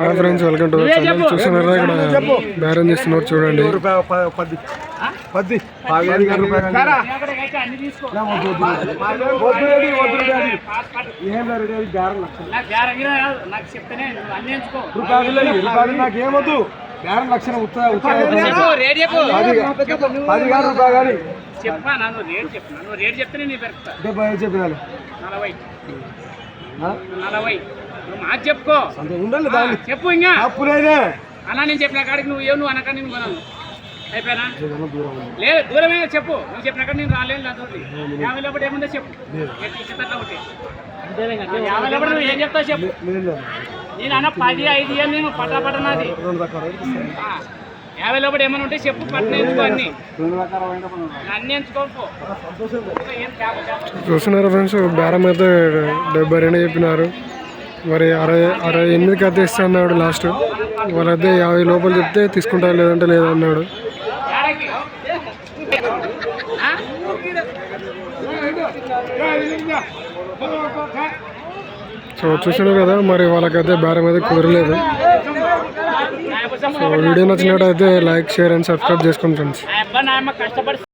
Hi friends welcome to channel చూస్తున్నారా ఇక్కడ బేరం చేస్తున్నారు చూడండి రూపాయ ప- పది పది పదిహేను రూపాయలు కానీ. బేరం బేరం డెబ్బై చెప్పినాను నలభై మాట చెప్పుకో. ఉండాలి దాన్ని. చెప్పు ఇంకా. లేదే అలా నేను చెప్పిన కాడికి నువ్వు ఏం నువ్వు అనక నేను కొనను. అయిపోయినా. లేదు దూరమే చెప్పు. నువ్వు చెప్పిన కాడ నేను రాలేను నా తోటి. యాభై లోపల ఏముందో చెప్పు. ఒకటి యాభై లోపల నువ్వు ఏం చెప్తావు చెప్పు. నేను అన్న పది ఐదు ఇయ్యాను నేను పట్ట పట్టనాది యాభై లోపల ఏమైనా ఉంటే చెప్పు పట్టిన ఎంచుకో అన్ని. అన్ని ఎంచుకోపో. ఏం చూస్తున్నారా ఫ్రెండ్స్ బేరం అయితే డెబ్బై రెండు చెప్పినారు. మరి అరవై అరవై ఎనిమిదికి అద్దె ఇస్తా అన్నాడు లాస్ట్. వాళ్ళ అద్దె యాభై లోపల చెప్తే తీసుకుంటా లేదంటే లేదన్నాడు సో చూసాను కదా మరి వాళ్ళకైతే బేరం అయితే కుదరలేదు. సో వీడియో నచ్చినట్టయితే లైక్ షేర్ అండ్ సబ్స్క్రైబ్ చేసుకోండి ఫ్రెండ్స్.